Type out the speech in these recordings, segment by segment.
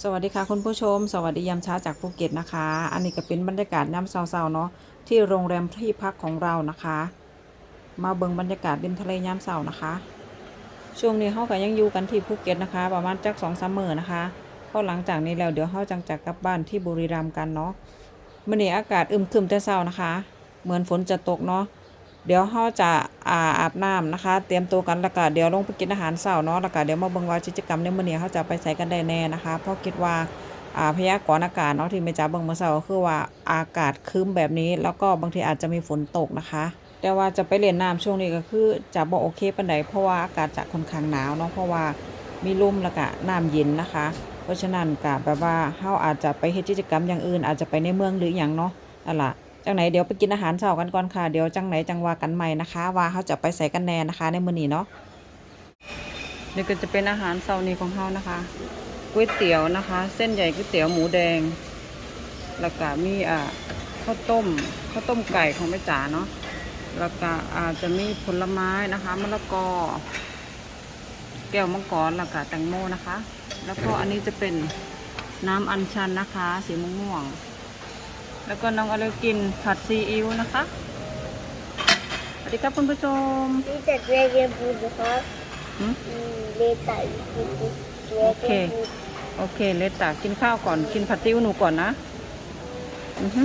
สวัสดีค่ะคุณผู้ชม สวัสดียามเช้าจากภูเก็ตนะคะ อันนี้ก็เป็นบรรยากาศยามเช้าๆเนาะที่โรงแรมที่พักของเรานะคะ มาเบิ่งบรรยากาศริมทะเลยามเช้านะคะ ช่วงนี้เขาก็ยังอยู่กันที่ภูเก็ตนะคะ ประมาณจักสองสามมื้อนะคะพราะหลังจากนี้แล้วเดี๋ยวเขาจังจะกกลับบ้านที่บุรีรัมย์กันเนาะมื่อนี้อากาศอึมครึมแต่เช้านะคะ เหมือนฝนจะตกเนาะเดี๋ยวเขาจะ อาอาบน้ำนะคะ เตรียมตัวกันแล้วก็เดี๋ยวลงไปกินอาหารเช้าเนาะแล้วก็เดี๋ยวมาเบิ่งว่ากิจกรรมในมื้อนี้เขาจะไปใส่กันได้แน่นะคะเพราะคิดว่าอ่าพยากรณ์อากาศเนาะที่แม่จ๋าเบิ่งเมื่อเช้าก็คือว่าอากาศครึ้มแบบนี้ แล้วก็บางทีอาจจะมีฝนตกนะคะ แต่ว่าจะไปเล่นน้ำช่วงนี้ก็คือจะบ่โอเคปานใดเพราะว่าอากาศจะค่อนข้างหนาวเนาะเพราะว่ามีลมแล้วก็น้ำเย็นนะคะ เพราะฉะนั้นก็แบบว่าเฮาอาจจะไปเฮ็ดกิจกรรมอย่างอื่น อาจจะไปในเมืองหรืออย่างเนาะนั่นล่ะ จังไหนเดี๋ยวไปกินอาหารเช้ากันก่อนค่ะ เดี๋ยวจังไหนจังว่ากันใหม่นะคะ ว่าเขาจะไปใส่กันแน่นะคะในมื้อนี้เนาะนี่ก็จะเป็นอาหารเช้านี้ของเฮานะคะก๋วยเตี๋ยวนะคะ เส้นใหญ่ก๋วยเตี๋ยวหมูแดง แล้วก็มีอ่าข้าวต้มข้าวต้มไก่ของแม่จ๋าเนาะแล้วก็อาจจะมีผลไม้นะคะมะละกอ แก้วมังกรแล้วก็แตงโมนะคะ แล้วก็อันนี้จะเป็นน้ำอัญชันนะคะ สีม่วงๆ แล้วก็น้องอะไรกินผัดซีอิ๊วนะคะสวัสดีครับคุณผู้ชม This is dragon food because หืม mm, later you put this dragon Okay. food. โอเคเลตตากินข้าวก่อนกินผัดซีอิ๊วหนูก่อนนะอือฮึ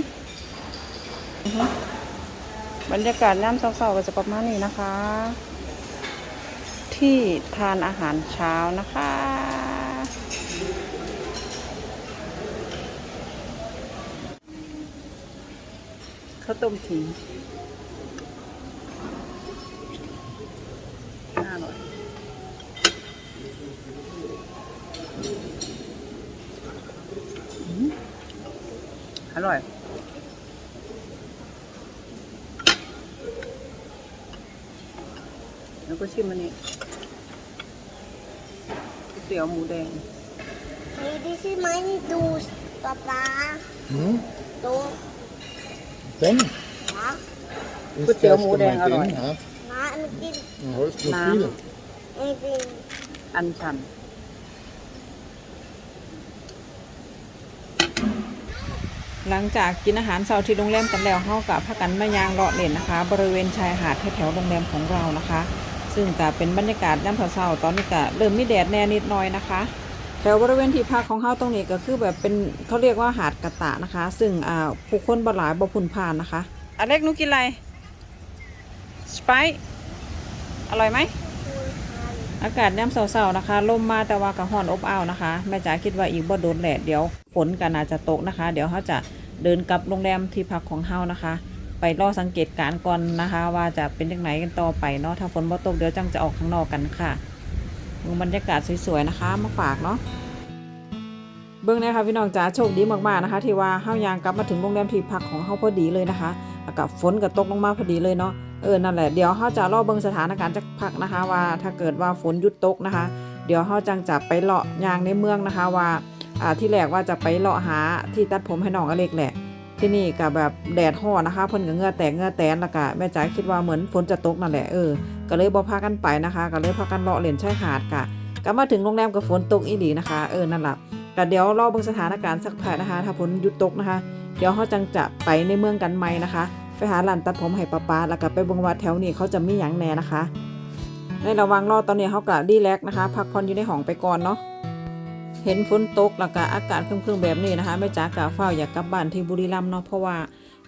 อือฮึบรรยากาศย่ำเศร้าๆก็จะประมาณนี้นะคะ ที่ทานอาหารเช้านะคะ ข้าวต้มขิงน่าอร่อยอร่อยแล้วก็ชิมอันนี้ก๋วยเตี๋ยวหมูแดง Hey, this is my juice, Papa. Mm. Don't. Den? Ja. Ist Gut, die haben fest Modell gemeint, den, aber- ja? Nein, mit dem. Ja, ist nur Nein. viel. Mit dem. อันชัน หลังจากกินอาหารเช้าที่โรงแรมกันแล้วเฮากับพากันมายางเลาะเล่นนะคะ บริเวณชายหาดแถวๆโรงแรมของเรานะคะ ซึ่งก็เป็นบรรยากาศยามเช้าๆตอนนี้ก็เริ่มมีแดดแน่นิดหน่อยนะคะ แถวบริเวณที่พักของเฮาตรงนี้ก็คือแบบเป็นเขาเรียกว่าหาดกะตะนะคะ ซึ่งอ่าผู้คนบ่หลายบ่พุ่นผ่านนะคะอเล็กนูกินอะไรสไปอร่อยไหมอากาศย่ำเศร้าๆนะคะลมมาแต่ว่ากระห้อนอบอ้าวนะคะแม่จ๋าคิดว่าอีกบ่โดนแดดเดี๋ยวฝนกันอาจจะตกนะคะ เดี๋ยวเขาจะเดินกลับโรงแรมที่พักของเฮานะคะ ไปรอสังเกตการณ์ก่อนนะคะ ว่าจะเป็นยังไงกันต่อไปเนาะถ้าฝนบ่ตกเดี๋ยวจังจะออกข้างนอกกันค่ะ ดูบรรยากาศสวยๆนะคะมาฝากเนาะเบื้องนี้ค่ะพี่น้องจ๋าโชคดีมากๆนะคะที่ว่าเฮายางกลับมาถึงโรงแรมที่พักของเฮาพอดีเลยนะคะแล้วก็ฝนก็ตกลงมาพอดีเลยเนาะเออนั่นแหละเดี๋ยวเขาจะรอเบิ่งสถานการณ์จักพักนะคะ ว่าถ้าเกิดว่าฝนหยุดตกนะคะ เดี๋ยวเขาจังจะไปเลาะยางในเมืองนะคะว่าอ่าที่แรกว่าจะไปเลาะหาที่ตัดผมให้น้องอเล็กแหละ ที่นี่ก็แบบแดดฮ้อนนะคะเพิ่นก็เงือแตกเงือแตนแล้วก็แม่จ๋าคิดว่าเหมือนฝนจะตกนั่นแหละเออก็เลยบ่พากันไปนะคะ ก็เลยพากันเลาะเล่นชายหาดค่ะก็มาถึงโรงแรมก็ฝนตกอีหลีนะคะเออนั่นแหละก็เดี๋ยวรอเบิ่งสถานการณ์สักพักนะคะ ถ้าฝนหยุดตกนะคะ เดี๋ยวเขาจังจะไปในเมืองกันใหมนะคะ ไปหาร้านตัดผมให้ป้าป้าแล้วก็ไปเบิ่งว่าแถวนี้เขาจะมีหยังแหน่นะคะ ในระหว่างรอตอนนี้เขาก็ดีแลกนะคะ พักผ่อนอยู่ในห้องไปก่อนเนาะ เห็นฝนตกแล้วก็อากาศครึมๆแบบนี้นะคะแม่จ๋ากะเฝ้าอยากกลับบ้านที่บุรีรัมย์เนาะเพราะว่า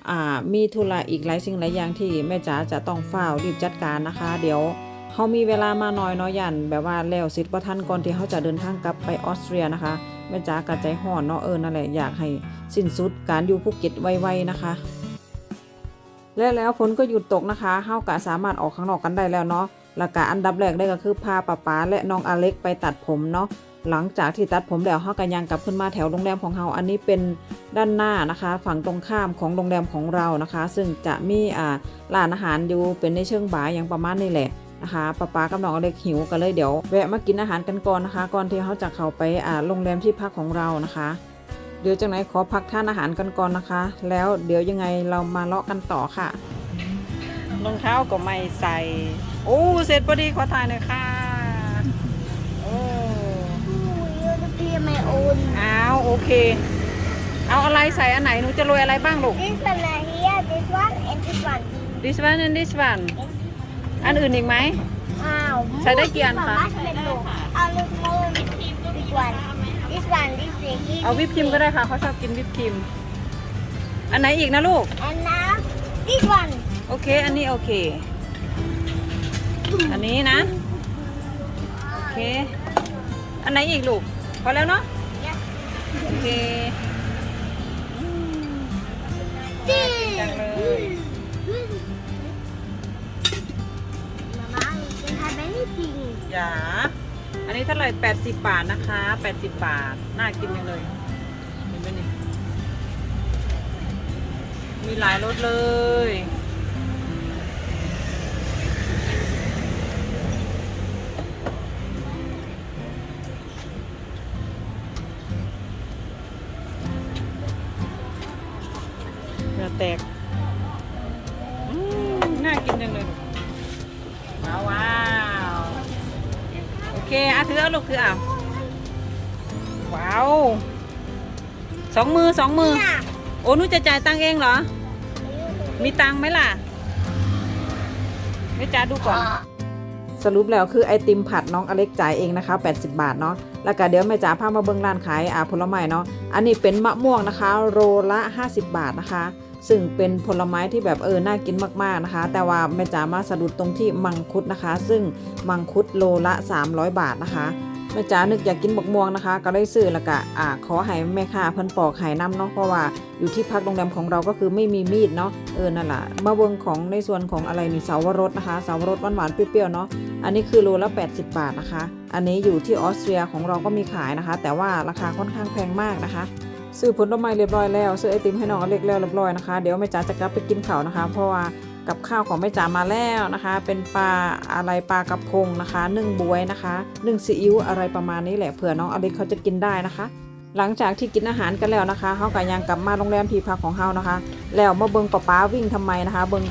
อ่ามีธุระอีกหลายสิ่งหลายอย่างที่แม่จ๋าจะต้องเฝ้ารีบจัดการนะคะ เดี๋ยวเขามีเวลามาน้อยเนาะยัน แบบว่าแล้วสิทธิ์ประทันก่อนที่เขาจะเดินทางกลับไปออสเตรียนะคะแม่จ๋ากะใจห่อนเนาะเออนั่นแหละอยากให้สิ้นสุดการอยู่ภูเก็ตไวๆนะคะ และแล้วฝนก็หยุดตกนะคะเฮากะสามารถออกข้างนอกกันได้แล้วเนาะแล้วก็อันดับแรกได้ก็คือพาป้าป๋าและน้องอเล็กไปตัดผมเนาะ หลังจากที่ตัดผมแล้วเฮาก็ยังกลับขึ้นมาแถวโรงแรมของเฮาอันนี้เป็นด้านหน้านะคะ ฝั่งตรงข้ามของโรงแรมของเรานะคะ ซึ่งจะมีอ่าร้านอาหารอยู่เป็นในเชิงบาร์อย่างประมาณนี้แหละนะคะป้าป๋ากับน้องอเล็กหิวก็เลยเดี๋ยวแวะมากินอาหารกันก่อนนะคะ ก่อนที่เขาจะเข้าไปอ่าโรงแรมที่พักของเรานะคะเดี๋ยวจากไหนขอพักทานอาหารกันก่อนนะคะ แล้วเดี๋ยวยังไงเรามาเลาะกันต่อค่ะรองเท้าก็ไม่ใส่ โอ้เสร็จพอดีขอถ่ายหน่อยค่ะ โอ้ Ooh, you're the pay my own. อ้าโอเค เอาอะไรใส่อันไหนหนูจะโรยอะไรบ้างลูก This one uh, here, this one, and this one. this one and this one อันอื่นอีกไหม Wow. ใช้ได้กี่อันคะ Marshmallow. A little this one. This one, this thing. เอาวิปครีมก็ได้ค่ะเขาชอบกินวิปครีม อันไหนอีกนะลูก And now, this one. โอเค อันนี้โอเค อันนี้นะ โอเค อันไหนอีกลูก พอแล้วเนาะ Yeah. โอเคจังเลย Mama, you can have anything. อย่าอันนี้เท่าไหร่80 บาทนะคะ80 บาท น่ากินจังเลยเห็นไหมนี่มีหลายรสเลย เคอะถือเอาลูกถือเอาว้าวสองมือสองมือ โอ้หนูจะจ่ายตังค์เองเหรอ มีตังค์ไหมล่ะไม่จ้าดูก่อน สรุปแล้วคือไอติมผัดน้องอเล็กจ่ายเองนะคะ 80 บาทเนาะ แล้วก็เดี๋ยวแม่จ๋าพามาเบิ้งร้านขายอ่าผลไม้เนาะ อันนี้เป็นมะม่วงนะคะโรละ 50 บาทนะคะ ซึ่งเป็นผลไม้ที่แบบเออน่ากินมากๆนะคะ แต่ว่าแม่จ๋ามาสะดุดตรงที่มังคุดนะคะ ซึ่งมังคุดโลละ 300 บาทนะคะ ม่จ๋านึกอยากกินบกม่วงนะคะ ก็เลยซื้อแล้วก็อ่าขอให้แม่ค้าเพิ่นปอกไห้น้ำเนาะเพราะว่าอยู่ที่พักโรงแรมของเราก็คือไม่มีมีดเนาะเออนั่นแหละมาเบิงของในส่วนของอะไรนี่เสาวรสนะคะเสาวรสหวานๆเปรี้ยวๆเนาะอันนี้คือโลละ 80 บาทนะคะ อันนี้อยู่ที่ออสเตรียของเราก็มีขายนะคะ แต่ว่าราคาค่อนข้างแพงมากนะคะซื้อผลไม้เรียบร้อยแล้วซื้อไอติมให้น้องเล็กแล้วเรียบร้อยนะคะเดี๋ยวแม่จ๋าจะกลับไปกินข้าวนะคะ เพราะว่า กับข้าวของแม่จ๋ามาแล้วนะคะ เป็นปลาอะไรปลากระพงนะคะนึ่งบวยนะคะนึ่งซีอิ๊วอะไรประมาณนี้แหละเผื่อน้องอเล็กเขาจะกินได้นะคะ หลังจากที่กินอาหารกันแล้วนะคะเขาก็ยังกลับมาโรงแรมที่พักของเฮานะคะ แล้วมาเบิงป้าป๊าวิ่งทำไมนะคะ เบิง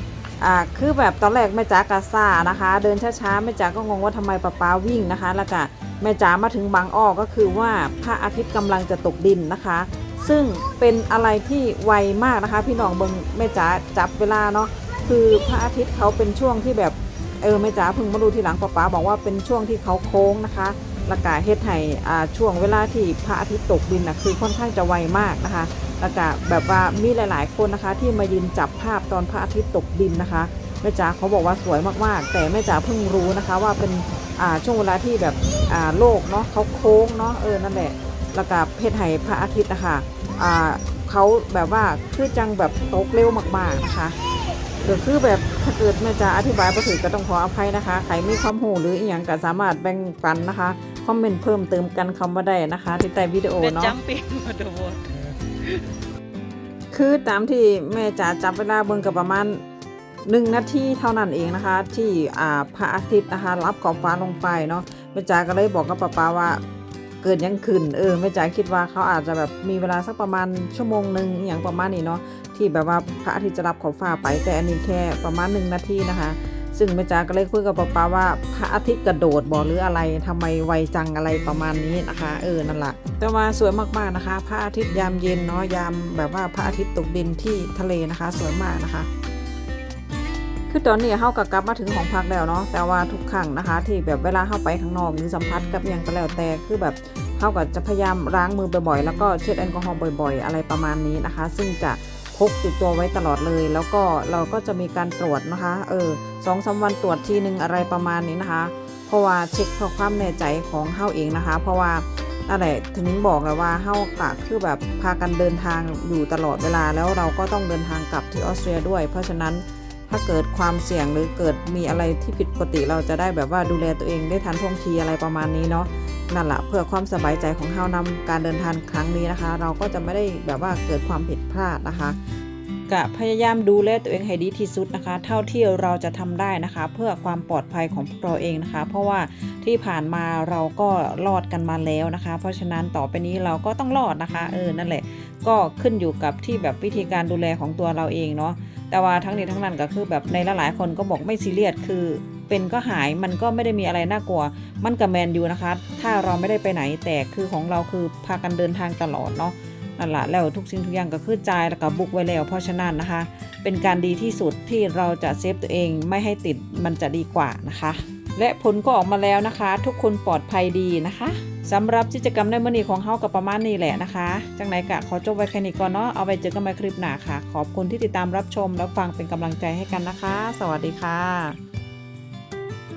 อ่าคือแบบตอนแรกแม่จ๋ากะซ่านะคะ เดินช้าๆแม่จ๋าก็งงว่าทำไมป้าป๊าวิ่งนะคะ แล้วก็แม่จ๋ามาถึงบางอ้อก็คือว่าพระอาทิตย์กำลังจะตกดินนะคะซึ่งเป็นอะไรที่ไวมากนะคะ พี่น้องเบิงแม่จ๋าจับเวลาเนาะ คือพระอาทิตย์เขาเป็นช่วงที่แบบเออแม่จ๋าเพิ่งมาดูทีหลังป้าป๊าบอกว่าเป็นช่วงที่เขาโค้งนะคะล้วก็เฮ็ดให้อ่าช่วงเวลาที่พระอาทิตย์ตกดินนะคือค่อนข้างจะไวมากนะคะล้วก็แบบว่ามีหลาย ๆ คนนะคะ ที่มายืนจับภาพตอนพระอาทิตย์ตกดินนะคะแม่จ๋าเขาบอกว่าสวยมากๆ แต่แม่จ๋าเพิ่งรู้นะคะ ว่าเป็นอ่าช่วงเวลาที่แบบอ่าโลกเนาะเขาโค้งเนาะเออนั่นแหละล้วก็เพศไห้พระอาทิตย์นะคะอ่าเขาแบบว่าคือจังแบบตกเร็วมากๆนะคะ ก็คือแบบถ้าเกิดแม่จ๋าอธิบายไปถึงก็ต้องขออภัยนะคะ ใครมีความหูหรืออีกอย่างก็สามารถแบ่งปันนะคะ คอมเมนต์เพิ่มเติมกันคำว่าได้นะคะที่ใต้วิดีโอเนาะ jumping on the water. คือตามที่แม่จ๋าจับเวลาเบิ่งกับประมาณหนึ่งนาทีเท่านั้นเองนะคะ ที่อ่าพระอาทิตย์นะคะรับขอบฟ้าลงไปเนาะแม่จ๋าก็เลยบอกกับป้าป้าว่า เกิดยังขึ้นเออแม่จ๋าคิดว่าเขาอาจจะแบบมีเวลาสักประมาณชั่วโมงหนึ่งอย่างประมาณนี้เนาะที่แบบว่าพระอาทิตย์จะรับขอบฟ้าไปแต่อันนี้แค่ประมาณหนึ่งนาทีนะคะซึ่งแม่จ๋าก็เลยคุยกับป้าป้าว่าพระอาทิตย์กระโดดบอหรืออะไรทำไมไวจังอะไรประมาณนี้นะคะเออนั่นแหละแต่ว่าสวยมากๆนะคะ พระอาทิตย์ยามเย็นเนาะยามแบบว่าพระอาทิตย์ตกดินที่ทะเลนะคะ สวยมากนะคะ คือตอนนี้เฮาก็กลับมาถึงของพักแล้วเนาะแต่ว่าทุกครั้งนะคะ ที่แบบเวลาเฮาไปข้างนอกหรือสัมผัสกับหยังก็แล้วแต่คือแบบเฮาก็จะพยายามล้างมือบ่อยๆแล้วก็เช็ดแอลกอฮอล์บ่อย ๆ อะไรประมาณนี้นะคะ ซึ่งจะพกติดตัวไว้ตลอดเลย แล้วก็เราก็จะมีการตรวจนะคะ เออสองสามวันตรวจทีหนึ่งอะไรประมาณนี้นะคะ เพราะว่าเช็คเพื่อความแน่ใจของเฮาเองนะคะ เพราะว่านั่นแหละถึงบอกเลยว่าเฮากะคือแบบพากันเดินทางอยู่ตลอดเวลาแล้วเราก็ต้องเดินทางกลับที่ออสเตรียด้วย เพราะฉะนั้น ถ้าเกิดความเสี่ยงหรือเกิดมีอะไรที่ผิดปกติเราจะได้แบบว่าดูแลตัวเองได้ทันท่วงทีอะไรประมาณนี้เนาะนั่นแหละเพื่อความสบายใจของเฮานำการเดินทางครั้งนี้นะคะ เราก็จะไม่ได้แบบว่าเกิดความผิดพลาดนะคะกะพยายามดูแลตัวเองให้ดีที่สุดนะคะ เท่าที่เราจะทำได้นะคะ เพื่อความปลอดภัยของพวกเราเองนะคะ เพราะว่าที่ผ่านมาเราก็รอดกันมาแล้วนะคะ เพราะฉะนั้นต่อไปนี้เราก็ต้องรอดนะคะ เออนั่นแหละ ก็ขึ้นอยู่กับที่แบบวิธีการดูแลของตัวเราเองเนาะ แต่ว่าทั้งนี้ทั้งนั้นก็คือแบบในหลายๆ คนก็บอกไม่ซีเรียสคือ เป็นก็หายมันก็ไม่ได้มีอะไรน่ากลัว มันกับแมนอยู่นะคะ ถ้าเราไม่ได้ไปไหนแต่คือของเราคือพากันเดินทางตลอดเนาะนั่นแหละแล้วทุกสิ่งทุกอย่างก็คือจ่ายแล้วก็บุกไว้แล้วเพราะฉะนั้นนะคะ เป็นการดีที่สุดที่เราจะเซฟตัวเองไม่ให้ติดมันจะดีกว่านะคะ และผลก็ออกมาแล้วนะคะ ทุกคนปลอดภัยดีนะคะ สำหรับกิจกรรมในมื้อนี้ของเฮากับประมาณนี้แหละนะคะ จังไหนกะขอจบไว้แค่นี้ก่อนเนาะ เอาไว้เจอกันใหม่คลิปหน้าค่ะ ขอบคุณที่ติดตามรับชมและฟังเป็นกำลังใจให้กันนะคะ สวัสดีค่ะ